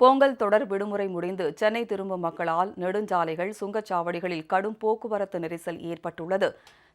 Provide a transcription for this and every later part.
பொங்கல் தொடர் விடுமுறை முடிந்து சென்னை திரும்பும் மக்களால் நெடுஞ்சாலைகள் சுங்கச்சாவடிகளில் கடும் போக்குவரத்து நெரிசல் ஏற்பட்டுள்ளது.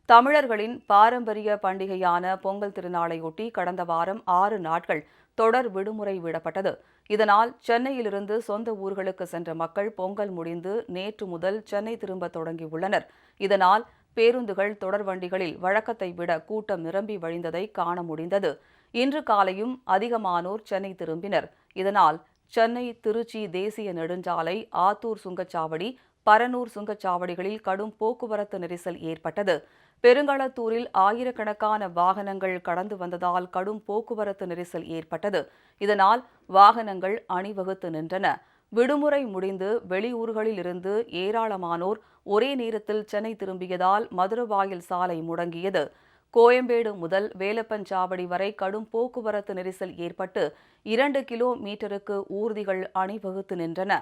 தமிழர்களின் பாரம்பரிய பண்டிகையான பொங்கல் திருநாளையொட்டி கடந்த வாரம் ஆறு நாட்கள் தொடர் விடுமுறை விடப்பட்டது. இதனால் சென்னையிலிருந்து சொந்த ஊர்களுக்கு சென்ற மக்கள் பொங்கல் முடிந்து நேற்று முதல் சென்னை திரும்ப தொடங்கியுள்ளனர். இதனால் பேருந்துகள் தொடர் வண்டிகளில் வழக்கத்தை விட கூட்டம் நிரம்பி வழிந்ததை காண முடிந்தது. இன்று காலையும் அதிகமானோர் சென்னை திரும்பினர். இதனால் சென்னை திருச்சி தேசிய நெடுஞ்சாலை ஆத்தூர் சுங்கச்சாவடி பரனூர் சுங்கச்சாவடிகளில் கடும் போக்குவரத்து நெரிசல் ஏற்பட்டது. பெருங்களத்தூரில் ஆயிரக்கணக்கான வாகனங்கள் கடந்து வந்ததால் கடும் போக்குவரத்து நெரிசல் ஏற்பட்டது. இதனால் வாகனங்கள் அணிவகுத்து நின்றன. விடுமுறை முடிந்து வெளியூர்களில் இருந்து ஏராளமானோர் ஒரே நேரத்தில் சென்னை திரும்பியதால் மதுரவாயில் சாலை முடங்கியது. கோயம்பேடு முதல் வேலப்பஞ்சாவடி வரை கடும் போக்குவரத்து நெரிசல் ஏற்பட்டு இரண்டு கிலோ மீட்டருக்கு ஊர்திகள் அணிவகுத்து நின்றன.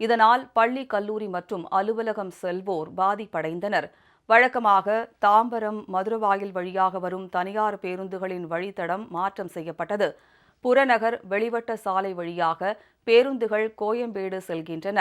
இதனால் பள்ளி கல்லூரி மற்றும் அலுவலகம் செல்வோர் பாதிப்படைந்தனர். வழக்கமாக தாம்பரம் மதுரவாயில் வழியாக வரும் தனியார் பேருந்துகளின் வழித்தடம் மாற்றம் செய்யப்பட்டது. புறநகர் வெளிவட்ட சாலை வழியாக பேருந்துகள் கோயம்பேடு செல்கின்றன.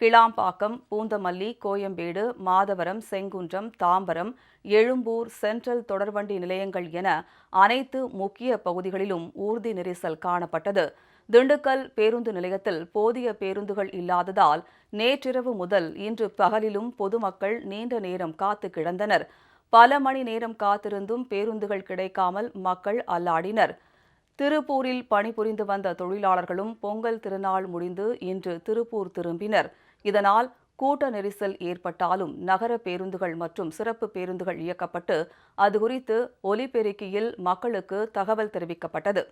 கிளாம்பாக்கம் பூந்தமல்லி கோயம்பேடு மாதவரம் செங்குன்றம் தாம்பரம் எழும்பூர் சென்ட்ரல் தொடர்வண்டி நிலையங்கள் என அனைத்து முக்கிய பகுதிகளிலும் ஊர்தி நெரிசல் காணப்பட்டது. திண்டுக்கல் பேருந்து நிலையத்தில் போதிய பேருந்துகள் இல்லாததால் நேற்றிரவு முதல் இன்று பகலிலும் பொதுமக்கள் நீண்ட நேரம் காத்து கிடந்தனர். பல மணி நேரம் காத்திருந்தும் பேருந்துகள் கிடைக்காமல் மக்கள் அல்லாடினர். திருப்பூரில் பணிபுரிந்து வந்த தொழிலாளர்களும் பொங்கல் திருநாள் முடிந்து இன்று திருப்பூர் திரும்பினர். இதனால் கூட்ட நெரிசல் ஏற்பட்டாலும் நகர பேருந்துகள் மற்றும் சிறப்பு பேருந்துகள் இயக்கப்பட்டு அது குறித்து ஒலிபெருக்கியில் மக்களுக்கு தகவல் தெரிவிக்கப்பட்டது.